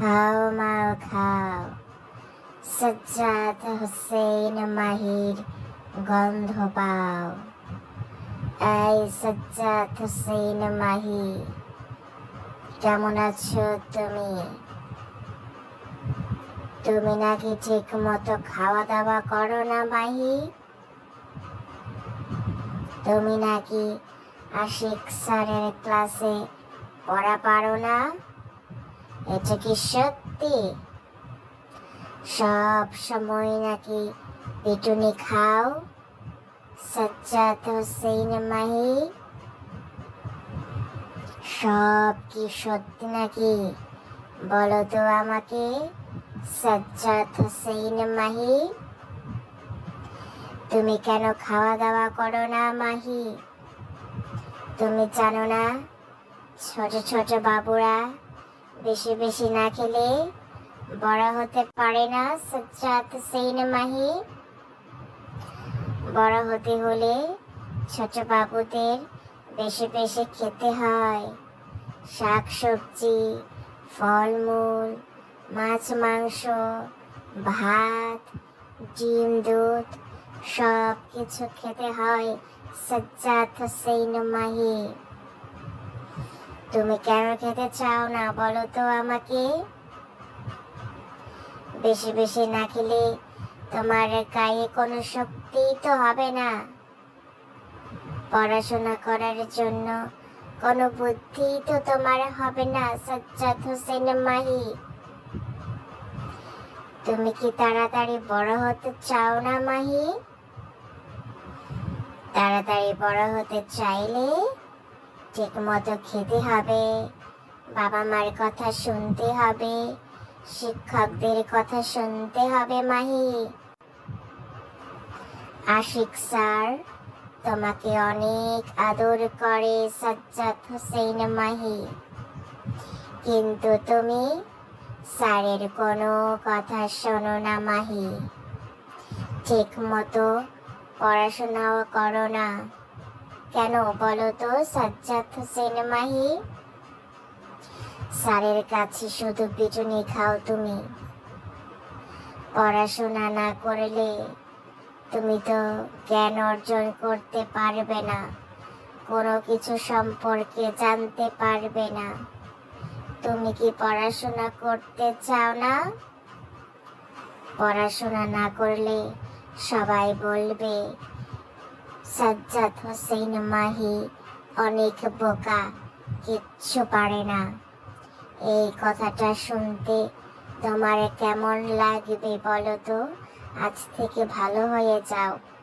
হাও মাও খাও। সজ্জাদ হোসেন মাহির গন্ধ পাও। এই সজ্জাদ হোসেন মাহি কেমন আছো তুমি? তুমি নাকি ঠিক মতো খাওয়া দাওয়া করো না মাহি তুমি নাকি আশিক স্যারের ক্লাসে পড়া পারো না? এটা কি সত্যি সব সময় নাকি পিটুনি খাও সজ্জাদ হোসেন মাহি সব কি সত্যি নাকি? বলো তো আমাকে সজ্জাদ হোসেন মাহি তুমি কেন খাওয়া দাওয়া করো না মাহি? তুমি জানো না, ছোট ছোট বাবুরা বেশি বেশি না খেলে বড় হতে পারে না সজ্জাদ হোসেন মাহি। বড় হতে হলে ছোট বাবুদের বেশি বেশি খেতে হয়। শাক সবজি, ফলমূল, মাছ, মাংস, ভাত, ডিম, দুধ সব কিছু খেতে হয় সজ্জাদ সেই মাহি। তুমি কেন খেতে চাও না বলো তো আমাকে? বেশি বেশি না খেলে তোমার গায়ে কোনো শক্তি তো হবে না। পড়াশোনা করার জন্য কোনো বুদ্ধি তো তোমার হবে না, সজ্জাদ হোসেন মাহি। তুমি কি তাড়াতাড়ি বড় হতে চাও না মাহি? তাড়াতাড়ি বড় হতে চাইলে ঠিক মতো খেতে হবে, বাবা মার কথা শুনতে হবে, শিক্ষকদের কথা শুনতে হবে মাহি। আশিক স্যার, তোমাকে অনেক আদর করে সজ্জাদ হোসেন মাহি। কিন্তু তুমি স্যারের কোনো কথা শোনো না মাহি। ঠিক মতো পড়াশোনাও করো না। কেন বলো তো, সাজ্জাদ হোসেন মাহি? স্যারের কাছে শুধু পিটুনি খাও তুমি। পড়াশোনা না করলে তুমি তো জ্ঞান অর্জন করতে পারবে না, কোনো কিছু সম্পর্কে জানতে পারবে না। তুমি কি পড়াশোনা করতে চাও না? পড়াশোনা না করলে সবাই বলবে সাজ্জাদ হোসেন মাহি অনেক বোকা, কিচ্ছু পারে না। এই কথাটা শুনতে তোমার কেমন লাগবে বলো তো? আজ থেকে ভালো হয়ে যাও।